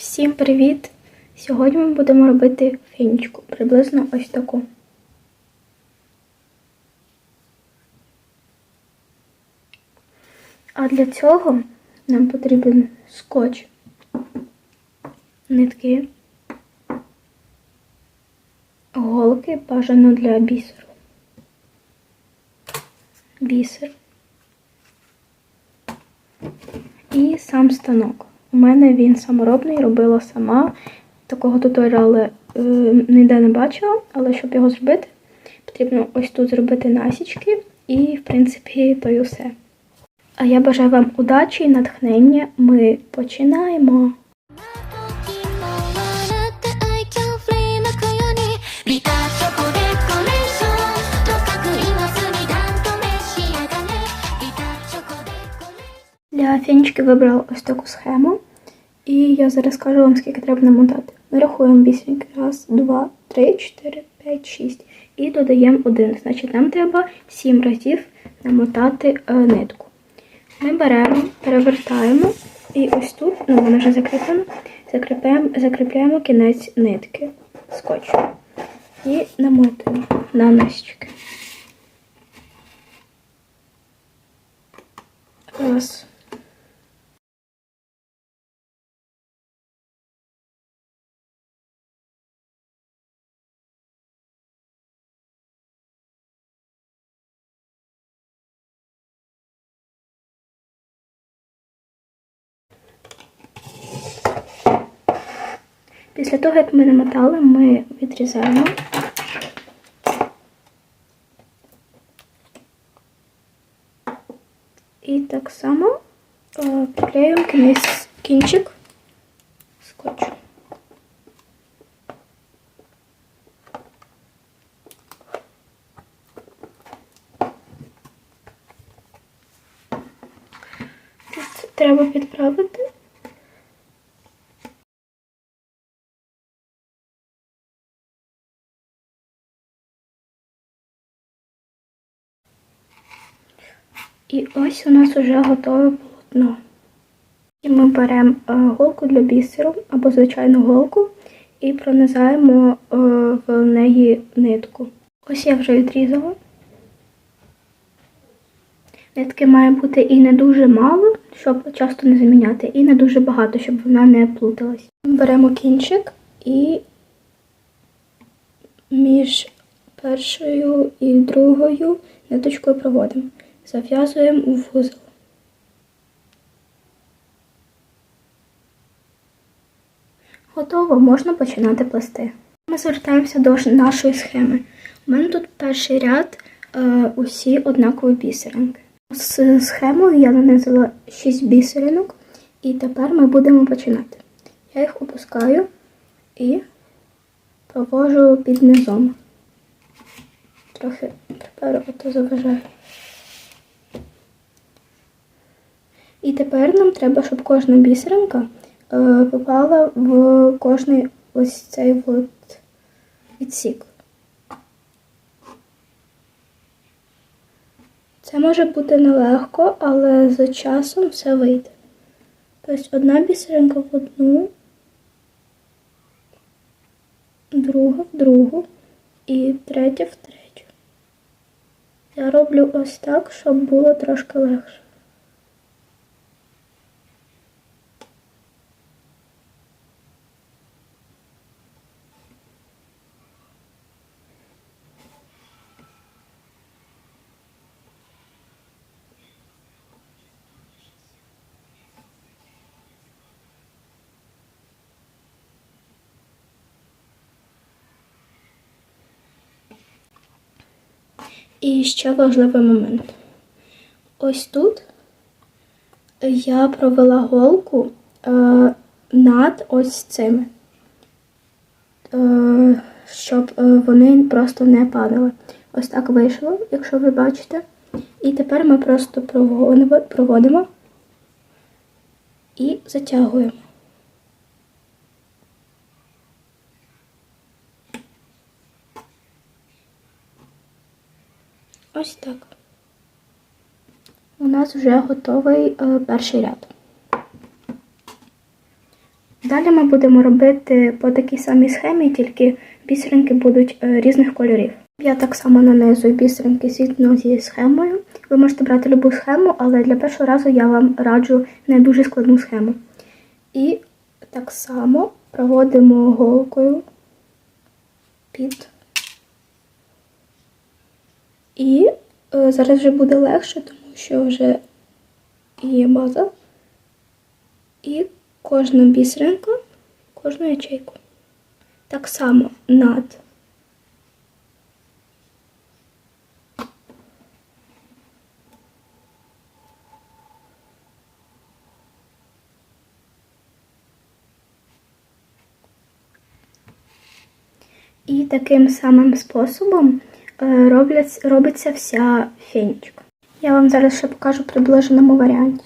Всім привіт! Сьогодні ми будемо робити фінічку, приблизно ось таку. А для цього нам потрібен скотч, нитки, голки бажано для бісеру, бісер і сам станок. У мене він саморобний, робила сама. Такого туторіалу е, ніде не бачила, але щоб його зробити, потрібно ось тут зробити насічки і, в принципі, то й усе. А я бажаю вам удачі і натхнення. Ми починаємо. Для фінічки вибрала ось таку схему. І я зараз скажу вам, скільки треба намотати. Ми рахуємо вісімки. Раз, два, три, чотири, п'ять, шість. І додаємо один. Значить, нам треба сім разів намотати е, нитку. Ми беремо, перевертаємо і ось тут, ну воно вже закріплено, закріпляємо, закріпляємо кінець нитки скотчем. І намотуємо на носички. Раз. Після того, як ми намотали, ми відрізаємо. І так само е, приклеюємо кінець кінчик скотчу. Тут треба підправити. І ось у нас вже готове полотно. І ми беремо е, голку для бісеру або звичайну голку і пронизаємо е, в неї нитку. Ось я вже відрізала. Нитки має бути і не дуже мало, щоб часто не заміняти, і не дуже багато, щоб вона не плуталась. Беремо кінчик і між першою і другою ниточкою проводимо. Зав'язуємо у вузол. Готово, можна починати плести. Ми звертаємося до нашої схеми. У мене тут перший ряд е, усі однакові бісеринки. З схемою я нанизила 6 бісеринок, і тепер ми будемо починати. Я їх опускаю і провожу під низом. Трохи тепер ото заважаю. І тепер нам треба, щоб кожна бісеринка е, попала в кожний ось цей от відсік. Це може бути нелегко, але за часом все вийде. Тобто одна бісеринка в одну, друга в другу і третя в третю. Я роблю ось так, щоб було трошки легше. І ще важливий момент. Ось тут я провела голку е, над ось цими, е, щоб е, вони просто не падали. Ось так вийшло, якщо ви бачите. І тепер ми просто проводимо, і затягуємо. Ось так. У нас вже готовий е, перший ряд. Далі ми будемо робити по такій самій схемі, тільки бісеринки будуть е, різних кольорів. Я так само нанизую бісеринки згідно зі схемою. Ви можете брати будь-яку схему, але для першого разу я вам раджу не дуже складну схему. І так само проводимо голкою під. І е, зараз вже буде легше, тому що вже є база. І кожна бісеринка, кожну ячейку. Так само над. І таким самим способом роблять, робиться вся фенічка. Я вам зараз ще покажу в приближеному варіанті.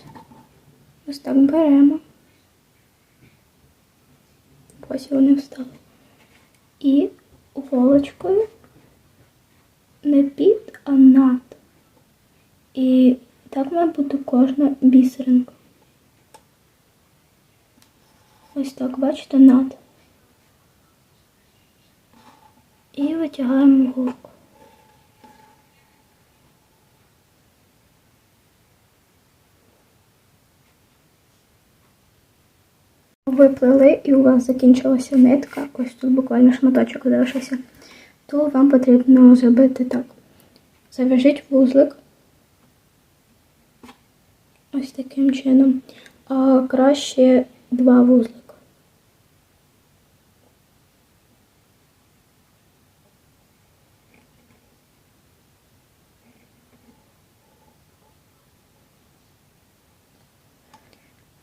Ось так беремо. Ось вони встали. І волочкою не під, а над. І так має бути кожна бісеринка. Ось так, бачите, над. І витягаємо голку. Ви плели і у вас закінчилася нитка, ось тут буквально шматочок залишився, то вам потрібно зробити так. Зав'яжіть вузлик ось таким чином, а краще два вузлика.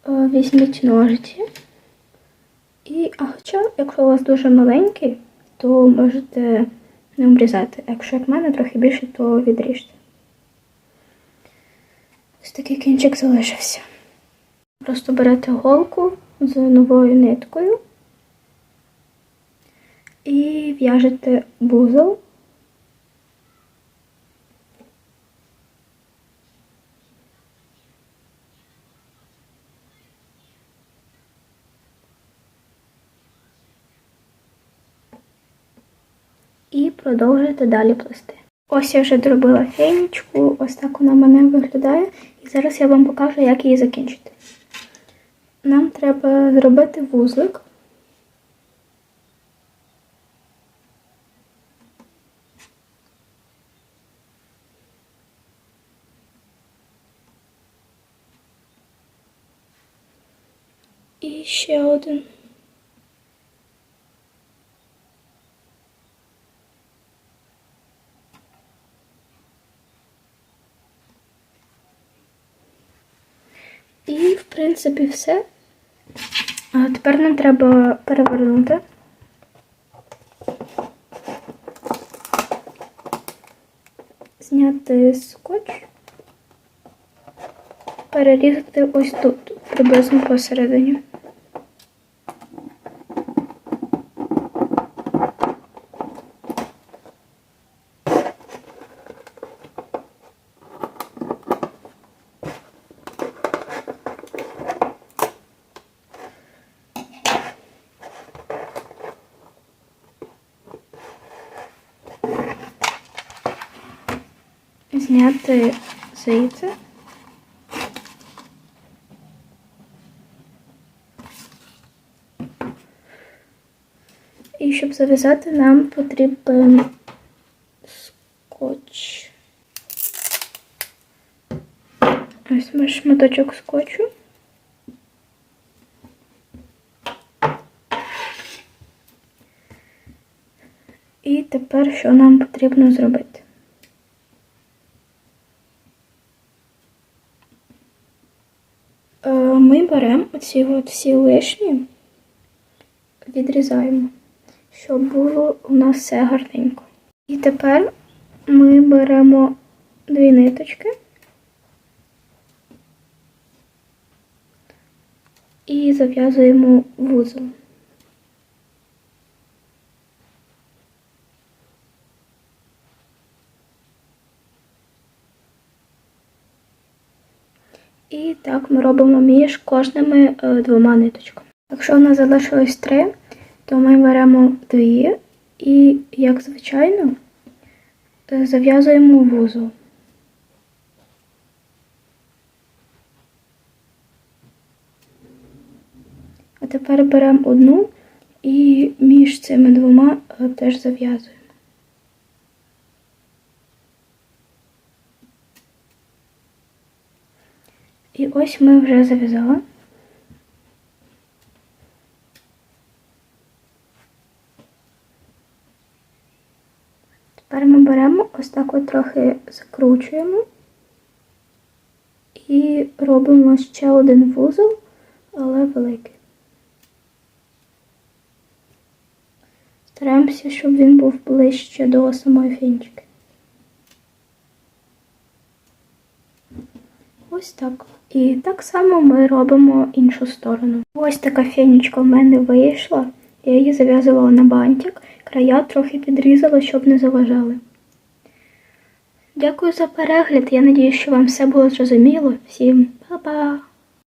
Е, Візьміть ножиці. І, а хоча, якщо у вас дуже маленький, то можете не обрізати. Якщо як в мене трохи більше, то відріжте. Ось такий кінчик залишився. Просто берете голку з новою ниткою і в'яжете вузол. І продовжуєте далі плести. Ось я вже зробила фенічку, ось так вона в мене виглядає. І зараз я вам покажу, як її закінчити. Нам треба зробити вузлик. І ще один. І, в принципі, все. А тепер нам треба перевернути. Зняти скотч, перерізати ось тут, приблизно посередині. Зняти звідси. І щоб зав'язати, нам потрібен скотч. Ось ми шматочок скотчу. І тепер що нам потрібно зробити? Е, Ми беремо оці от всі лишні, відрізаємо, щоб було у нас все гарненько. І тепер ми беремо дві ниточки і зав'язуємо вузол. І так ми робимо між кожними е, двома ниточками. Якщо у нас залишилось три, то ми беремо дві і, як звичайно, е, зав'язуємо вузол. А тепер беремо одну і між цими двома е, теж зав'язуємо. І ось ми вже зав'язали. Тепер ми беремо ось так от трохи закручуємо і робимо ще один вузол, але великий. Стараємося, щоб він був ближче до самої фінчики. Ось так. І так само ми робимо іншу сторону. Ось така фенічка в мене вийшла. Я її зав'язувала на бантик, края трохи підрізала, щоб не заважали. Дякую за перегляд. Я надію, що вам все було зрозуміло. Всім па-па!